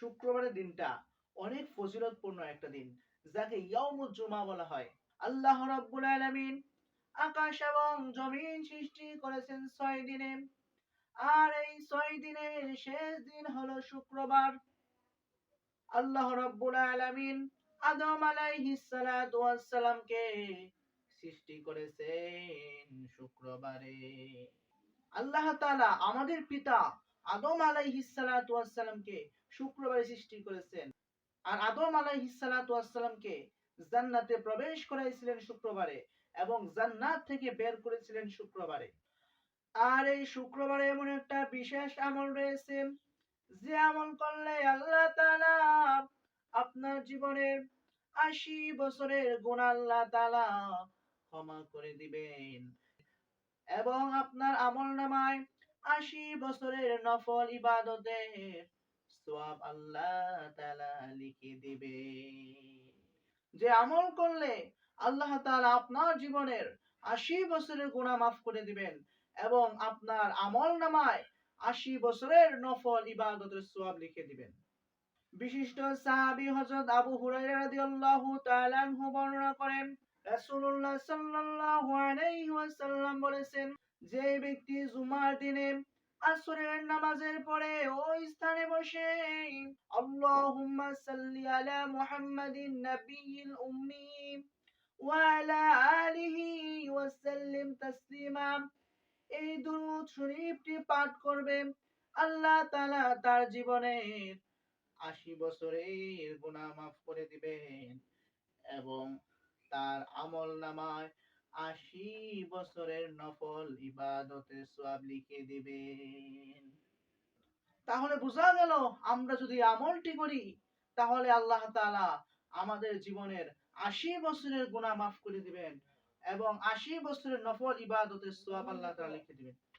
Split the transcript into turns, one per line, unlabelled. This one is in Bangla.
শুক্রবারের দিনটা অনেক ফজিলতপূর্ণ একটা দিন, যাকে ইয়াউমুল জুমা বলা হয়। আল্লাহ রাব্বুল আলামিন আকাশ এবং জমিন সৃষ্টি করেছেন ছয় দিনে। আর এই ছয় দিনের শেষ দিন হলো শুক্রবার। আল্লাহ রাব্বুল আলামিন আদম আলাইহিস সালাতু ওয়াস সালামকে সৃষ্টি করেছেন শুক্রবারে। আল্লাহ তাআলা আমাদের পিতা আদম আলাইহিস সালাতু শুক্রবারে সৃষ্টি করেছেন। আর আদম আলাইহিস সালাতু ওয়াস সালামকে জান্নাতে প্রবেশ করাইছিলেন শুক্রবারে এবং জান্নাত থেকে বের করেছিলেন শুক্রবারে। আর এই শুক্রবারে এমন একটা বিশেষ আমল রয়েছে যে আমল করলে আল্লাহ আপনার জীবনের আশি বছরের গুণ আল্লাহ ক্ষমা করে দিবেন। এবং আপনার আমল নামায় আশি বছরের নফল ইবাদতের সওয়াব আল্লাহ তাআলা লিখে দিবে। যে আমল করলে আল্লাহ তাআলা আপনার জীবনের আশি বছরের গুনাহ মাফ করে দিবেন এবং আপনার আমল নামায় আশি বছরের নফল ইবাদতের সওয়াব লিখে দিবেন। বিশিষ্ট সাহাবি হযরত আবু হুরায়রা রাদিয়াল্লাহু তাআলা বর্ণনা করেন, রাসূলুল্লাহ সাল্লাল্লাহু আলাইহি ওয়াসাল্লাম বলেছেন, যে ব্যক্তি জুমার দিনে আসরের নামাজের পরে ওই স্থানে বসে, আল্লাহুম্মা সাল্লি আলা মুহাম্মাদিন নাবিয়িল উম্মি ওয়া আলা আলিহি ওয়া সাল্লিম তাসলিমা। এই দুরূদ শরীফটি পাঠ করবে আল্লাহ তাআলা তার জীবনের আশি বছরের গুনাহ মাফ করে দিবেন এবং তার আমল নামায় আশি বছরের নফল ইবাদতের সব লিখে দিবেন। তাহলে বোঝা গেল, আমরা যদি আমলটি করি, তাহলে আল্লাহ তালা আমাদের জীবনের আশি বছরের গুণা মাফ করে দিবেন এবং আশি বছরের নফল ইবাদতের সোয়াব আল্লাহ তালা লিখে দিবেন।